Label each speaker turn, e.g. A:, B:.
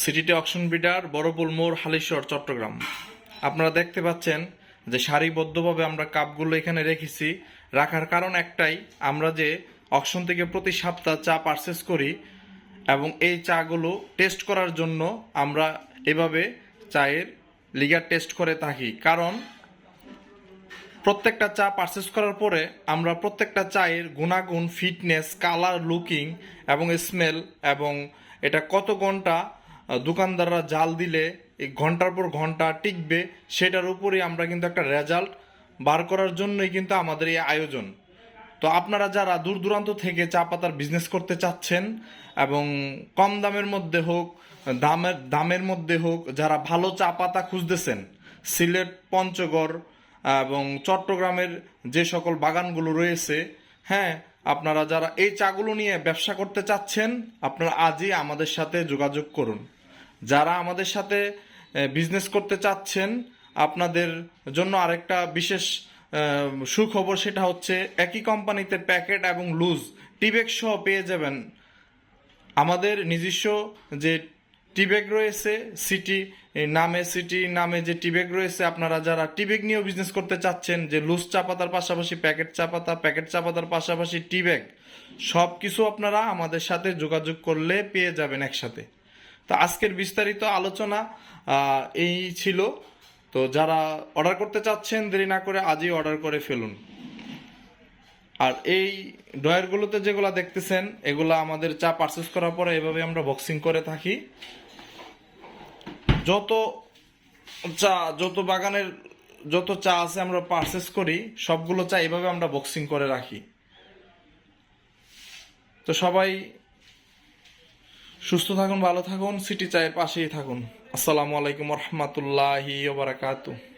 A: সিটিতে অকশন বিডার বড়পুল মোড়, হালিশহর, চট্টগ্রাম। আপনারা দেখতে পাচ্ছেন যে সারিবদ্ধভাবে আমরা কাপগুলো এখানে রেখেছি। রাখার কারণ একটাই, আমরা যে অকশন থেকে প্রতি সপ্তাহ চা পারচেস করি এবং এই চাগুলো টেস্ট করার জন্য আমরা এভাবে চায়ের লিগার টেস্ট করে থাকি। কারণ প্রত্যেকটা চা পারচেস করার পরে আমরা প্রত্যেকটা চায়ের গুণাগুণ ফিটনেস কালার লুকিং এবং স্মেল এবং এটা কত ঘণ্টা দোকানদাররা জাল দিলে এই ঘণ্টার পর ঘণ্টা টিকবে, সেটার উপরে আমরা কিন্তু একটা রেজাল্ট বার করার জন্যই কিন্তু আমাদের এই আয়োজন। তো আপনারা যারা দূর দূরান্ত থেকে চা পাতার বিজনেস করতে চাচ্ছেন এবং কম দামের মধ্যে হোক, দামের দামের মধ্যে হোক, যারা ভালো চা পাতা খুঁজতেছেন, সিলেট, পঞ্চগড় এবং চট্টগ্রামের যে সকল বাগানগুলো রয়েছে হ্যাঁ আপনারা যারা এই চাগুলো নিয়ে ব্যবসা করতে চাচ্ছেন, আপনারা আজই আমাদের সাথে যোগাযোগ করুন। যারা আমাদের সাথে বিজনেস করতে চাচ্ছেন, আপনাদের জন্য আরেকটা বিশেষ সুখবর সেটা হচ্ছে, একই কোম্পানিতে প্যাকেট এবং লুজ টিবেক সহ পেয়ে যাবেন। আমাদের নিজস্ব যে টিবেগ রয়েছে সিটি নামে সিটি নামে যে টিবেগ রয়েছে, আপনারা যারা টিবেগ নিয়েও বিজনেস করতে চাচ্ছেন, যে লুজ চা পাতার পাশাপাশি প্যাকেট চা পাতা প্যাকেট চা পাতার পাশাপাশি টিবেগ সব কিছু আপনারা আমাদের সাথে যোগাযোগ করলে পেয়ে যাবেন একসাথে। তো আজকের বিস্তারিত আলোচনা এই ছিল। তো যারা অর্ডার করতে চাচ্ছেন, দেরি না করে আজই অর্ডার করে ফেলুন। আর এই ডয়ারগুলোতে যেগুলো দেখতেছেন, এগুলো আমাদের চা পারচেস করার পরে এভাবে আমরা বক্সিং করে থাকি। যত চা, যত বাগানের যত চা আছে আমরা পারচেস করি, সবগুলো চা এভাবে আমরা বক্সিং করে রাখি। তো সবাই সুস্থ থাকুন ভালো থাকুন সিটি চায়ের পাশেই থাকুন। আসসালামু আলাইকুম রহমতুল্লাহি বারাকাতু